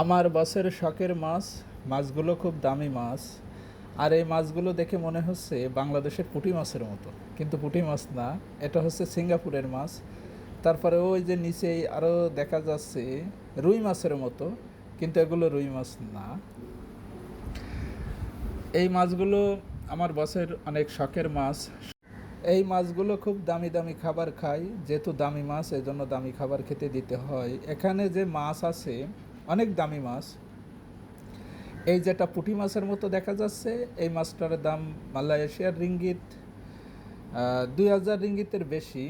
আমার বসের শখের মাছ, মাছগুলো খুব দামি মাছ। আর এই মাছগুলো দেখে মনে হচ্ছে বাংলাদেশের পুঁটি মাছের মতো। কিন্তু পুঁটি মাছ না, এটা হচ্ছে সিঙ্গাপুরের মাছ। তারপরে ওই যে নিচেই আরও দেখা যাচ্ছে রুই মাছের মতো, কিন্তু এগুলো রুই মাছ না। এই মাছগুলো আমার বসের অনেক শখের মাছ। এই মাছগুলো খুব দামি দামি খাবার খায় যেহেতু দামি মাছ এই জন্য দামি খাবার খেতে দিতে হয়। এখানে যে মাছ আছে অনেক দামি মাছ। এই যেটা পুঁটি মাছের মতো দেখা যাচ্ছে, এই মাছটার দাম মালয়েশিয়ার রিঙ্গিত দুই হাজার রিঙ্গিতের বেশি।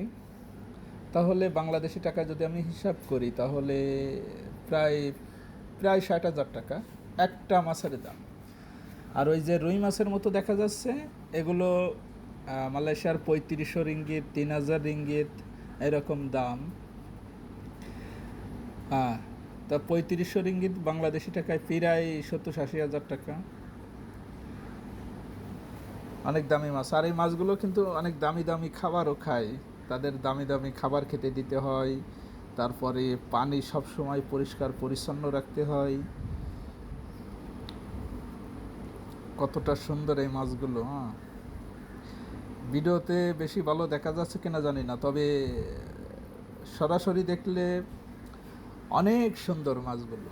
তাহলে বাংলাদেশি টাকা যদি আমি হিসাব করি, তাহলে প্রায় প্রায় ষাট হাজার টাকা একটা মাছের দাম। আর ওই যে রুই মাছের মতো দেখা যাচ্ছে, এগুলো মালয়েশিয়ার পঁয়ত্রিশশো রিঙ্গিত, তিন হাজার রিঙ্গিত, এরকম দাম। হ্যাঁ তা পঁয়ত্রিশশো রিঙ্গিত বাংলাদেশি টাকায় প্রায় সত্তর আশি হাজার টাকা। অনেক দামি মাছ। আর এই মাছগুলো কিন্তু অনেক দামি দামি খাবারও খায়। তাদের দামি দামি খাবার খেতে দিতে হয়। তারপরে পানি সব সময় পরিষ্কার পরিচ্ছন্ন রাখতে হয়। কতটা সুন্দর এই মাছগুলো হ্যাঁ। ভিডিওতে বেশি ভালো দেখা যাচ্ছে কিনা জানি না, তবে সরাসরি দেখলে অনেক সুন্দর মাছগুলো।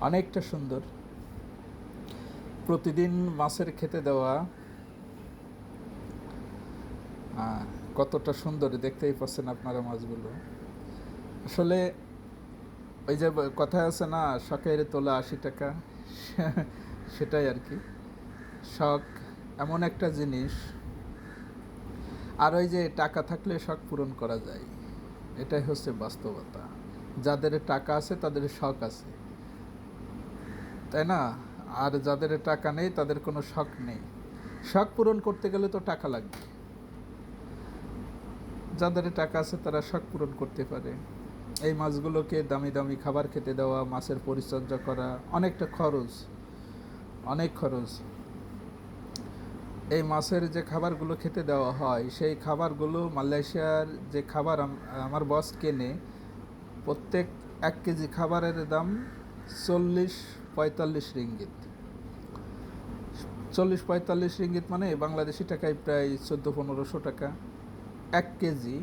অনেকটা সুন্দর। প্রতিদিন মাছের খেতে দেওয়া কতটা সুন্দর দেখতেই পাচ্ছেন আপনারা মাছগুলো। আসলে ওই যে কথা আছে না, শখের তোলা আশি টাকা, সেটাই আর কি। শখ এমন একটা জিনিস। আর ওই যে টাকা থাকলে শখ পূরণ করা যায়। এটাই হচ্ছে বাস্তবতা। যাদের টাকা আছে, তাদের শখ আছে। তাই না? আর যাদের টাকা নেই, তাদের কোনো শখ নেই। শখ পূরণ করতে গেলে তো টাকা লাগবে। যাদের টাকা আছে, তারা শখ পূরণ করতে পারে। এই মাছগুলোকে দামি দামি খাবার খেতে দেওয়া, মাছের পরিচর্যা করা, অনেকটা খরচ, অনেক খরচ। এই মাছের যে খাবারগুলো খেতে দেওয়া হয়, সেই খাবারগুলো মালয়েশিয়ার যে খাবার আমার বস কেনে প্রত্যেক এক কেজি খাবারের দাম চল্লিশ পঁয়তাল্লিশ রিঙ্গিত। চল্লিশ পঁয়তাল্লিশ রিঙ্গিত মানে বাংলাদেশি টাকায় প্রায় চোদ্দ পনেরোশো টাকা এক কেজি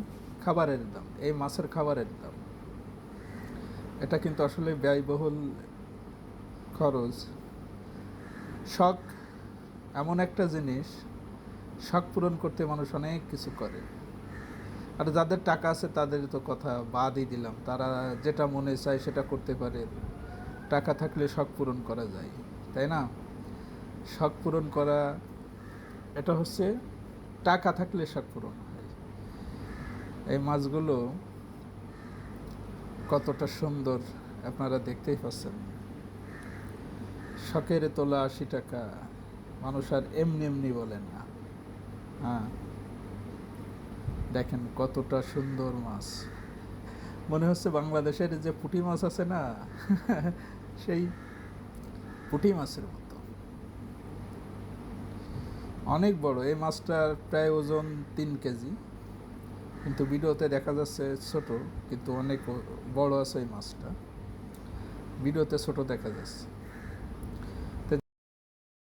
খাবারের দাম, এই মাছের খাবারের দাম। এটা কিন্তু আসলে ব্যয়বহুল খরচ। শখ এমন একটা জিনিস, শখ পূরণ করতে মানুষ অনেক কিছু করে। আর যাদের টাকা আছে তাদের তো কথা বাদই দিলাম। তারা যেটা মনে চায় সেটা করতে পারে। টাকা থাকলে শখ পূরণ করা যায়, তাই না? শখ পূরণ করা, এটা হচ্ছে টাকা থাকলে শখ পূরণ হয়। এই মাছগুলো কতটা সুন্দর আপনারা দেখতেই পাচ্ছেন। শখের তোলা আশি টাকা, মানুষ আর এমনি এমনি বলেন না। হ্যাঁ। দেখেন কতটা সুন্দর মাছ। মনে হচ্ছে বাংলাদেশের যে পুঁটি মাছ আছে না, সেই পুঁটি মাছের মতো। অনেক বড়, এই মাছটার প্রায় ওজন তিন কেজি। কিন্তু ভিডিওতে দেখা যাচ্ছে ছোট, কিন্তু অনেক বড় আছে এই মাছটা। ভিডিওতে ছোট দেখা যাচ্ছে।